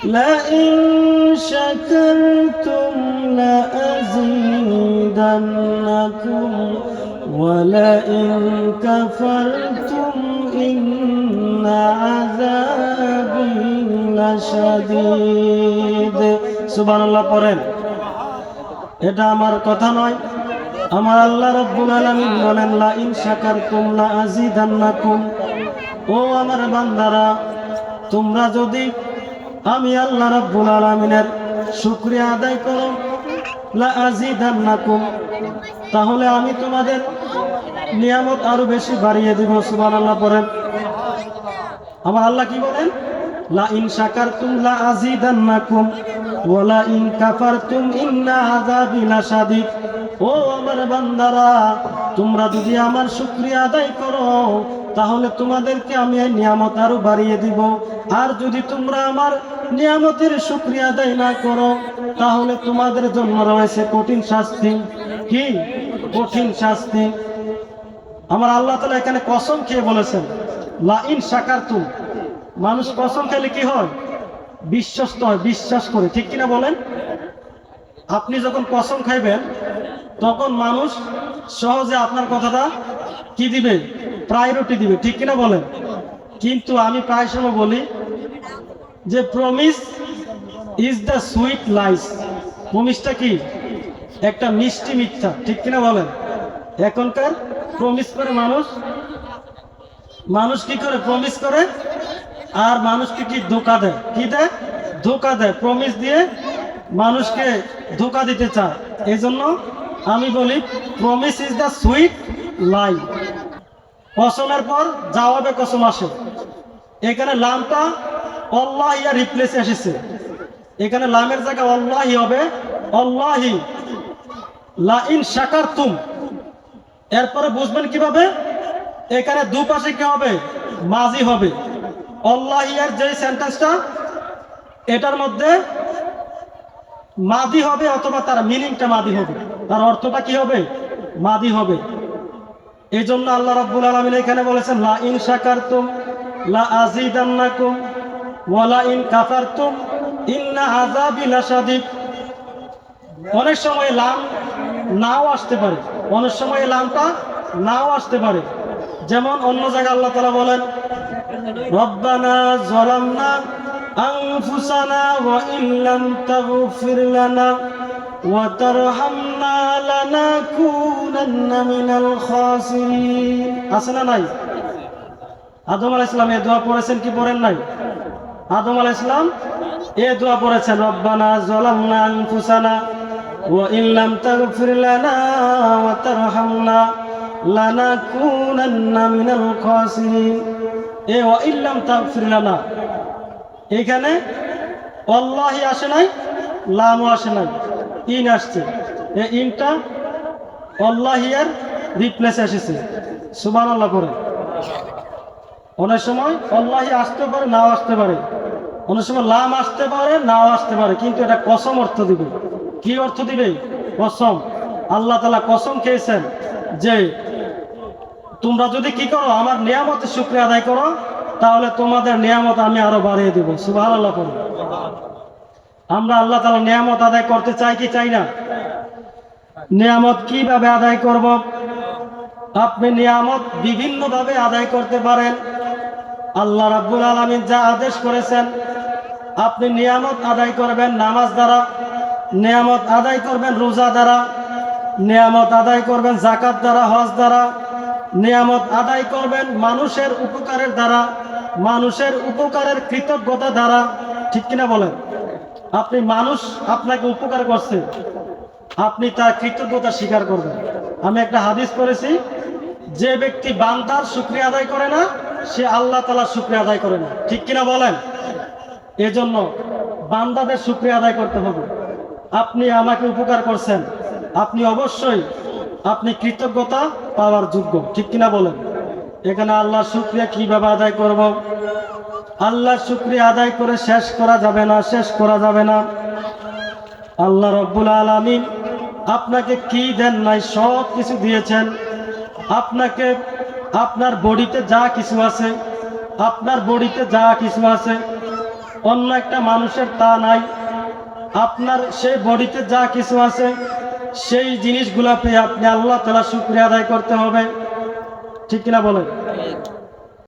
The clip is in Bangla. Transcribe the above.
لئن شكرتم لأزيدنكم ولئن كفرتم إن عذابي لشديد سبحان الله পড়েন এটা আমার কথা নয় আমার আল্লাহ রব্বুল আলামিন বলেন লা ইন শাকারতুম লা আযীদান্নাকুম ও আমার বান্দারা তোমরা যদি আমি আল্লাহ রাব্বুল আলামিনের শুকরিয়া আদায় করো। লা আযীদান্নাকুম। তাহলে আমি তোমাদের নিয়ামত আরও বেশি বাড়িয়ে দিব, সুবহানাল্লাহ পড়েন। আমার আল্লাহ কি বলেন? লা ইন শাকারতুম লা আযীদান্নাকুম ওয়া লা ইন কাফারতুম ইন্না আযাবি লাশাদীদ। ও আমার বান্দারা, তোমরা যদি আমার শুকরিয়া আদায় করো, তাহলে তোমাদেরকে আমি এই নিয়ামত আরও বাড়িয়ে দিব। আর যদি তোমরা আমার নিয়ামতের শুকরিয়া আদায় না করো, তাহলে তোমাদের জন্য রয়েছে কঠিন শাস্তি। কি? কঠিন শাস্তি। আমার আল্লাহ তালা এখানে কসম খেয়ে বলেছেন লা ইন শাকারতুম মানুষ কসম খেলে কি হয়? বিশ্বস্ত হয়, বিশ্বাস করে। ঠিক কিনা বলেন? আপনি যখন কসম খাইবেন, তখন মানুষ সহজে আপনার কথাটা কি দিবে? প্রায়োরিটি দিবে। ঠিক কিনা বলেন? কিন্তু আমি প্রায় সময় বলি যে promise is the sweet lies প্রমিসটা কি? একটা মিষ্টি মিথ্যা, ঠিক কিনা বলেন? এখনকার প্রমিস করে মানুষ? মানুষ কি করে প্রমিস করে? আর মানুষকে কি ধোকা দেয়? কি দেয়? ধোকা দেয়। প্রমিস দিয়ে মানুষকে ধোকা দিতে চায়। এই জন্য আমি বলি promise is the sweet lie কসমের পর জবাবে কসম আসে। এখানে লামটা অল্লাহ ইয়া রিপ্লেসে এসেছে। এখানে লামের জায়গায় অল্লাহি হবে। অল্লাহি লা ইন শাকারতুম। এরপরে বুঝবেন কীভাবে? এখানে দুপাশে কি হবে? মাজি হবে। অল্লাহিয়ার যে সেন্টেন্সটা এটার মধ্যে মাদি হবে অথবা তার মিনিংটা মাদি হবে। তার অর্থটা কি হবে? মাদি হবে। এই জন্য আল্লাহ রাব্বুল আলামিন এখানে বলেছেন, লা ইন শাকারতুম লা আযীদান্নাকুম ওয়া লা ইন কাফারতুম অনেক সময় লাম নাও আসতে পারে। অনেক সময় লামটা নাও আসতে পারে। যেমন অন্য জায়গায় আল্লাহ বলেন, রব্বানা আছে না নাই? আদম আলাইহিস সালাম দোয়া পড়েছেন কি পড়েন নাই? আদম আলাইহিস সালাম, এ দোয়া পড়েছেন, রব্বানা যালামনা আনফুসানা ওয়া ইল্লাম তাগফির লানা ওয়া তারহামনা লানাকুনান্না মিনাল খাসিরিন। এ ওয়া ইল্লাম তাগফির লানা, এখানে অল্লাহি আসে নাই, লামও আসে নাই, ইন আসছে। এই ইনটা অল্লাহিয়ার রিপ্লেসে এসেছে। সুবহানাল্লাহ করে অনেক সময় অল্লাহি আসতে পারে, নাও আসতে পারে। অনেক সময় লাম আসতে পারে, নাও আসতে পারে, কিন্তু এটা কসম অর্থ দিবে। কি অর্থ দিবে? কসম। আল্লাহ তালা কসম খেয়েছেন যে, তোমরা যদি কি করো, আমার নিয়ামতের শুক্রিয়া আদায় করো, তাহলে তোমাদের নিয়ামত আমি আরও বাড়িয়ে দেবো। সুবাহ আল্লাহ করো আমরা আল্লাহ তালা নিয়ামত আদায় করতে চাই কি চাই না? নিয়ামত কীভাবে আদায় করব? আপনি নিয়ামত বিভিন্নভাবে আদায় করতে পারেন। আল্লাহ রাব্বুল আলমিন যা আদেশ করেছেন, আপনি নিয়ামত আদায় করবেন নামাজ দ্বারা, নিয়ামত আদায় করবেন রোজা দ্বারা, নিয়ামত আদায় করবেন জাকাত দ্বারা, হজ দ্বারা, নিয়ামত আদায় করবেন মানুষের উপকারের দ্বারা, মানুষের উপকারের কৃতজ্ঞতা দ্বারা, ঠিক কিনা বলেন? আপনি মানুষ, আপনাকে উপকার করছে, আপনি তার কৃতজ্ঞতা স্বীকার করবেন। আমি একটা হাদিস পড়েছি, যে ব্যক্তি বান্দার শুক্রিয়া আদায় করে না সে আল্লাহ তালা শুক্রিয়া আদায় করে না। ঠিক কিনা বলেন? এজন্য বান্দাদের শুক্রিয়া আদায় করতে হবে। আপনি আমাকে উপকার করছেন। আপনি অবশ্যই আপনি কৃতজ্ঞতা পাওয়ার যোগ্য। ঠিক কিনা বলেন? এখানে আল্লাহ শুক্রিয়া কীভাবে আদায় করব? আল্লাহ শুক্রিয়া আদায় করে শেষ করা যাবে না, শেষ করা যাবে না। আল্লাহ রব্বুল আলমিন আপনাকে কি দেন নাই সব কিছু দিয়েছেন। আপনাকে আপনার বডিতে যা কিছু আছে, আপনার বডিতে যা কিছু আছে, অন্য একটা মানুষের তা নাই। আপনার সেই বডিতে যা কিছু আছে, সেই জিনিসগুলো পেয়ে আপনি আল্লাহ তালা শুক্রিয়া আদায় করতে হবে। ঠিক কিনা বলেন?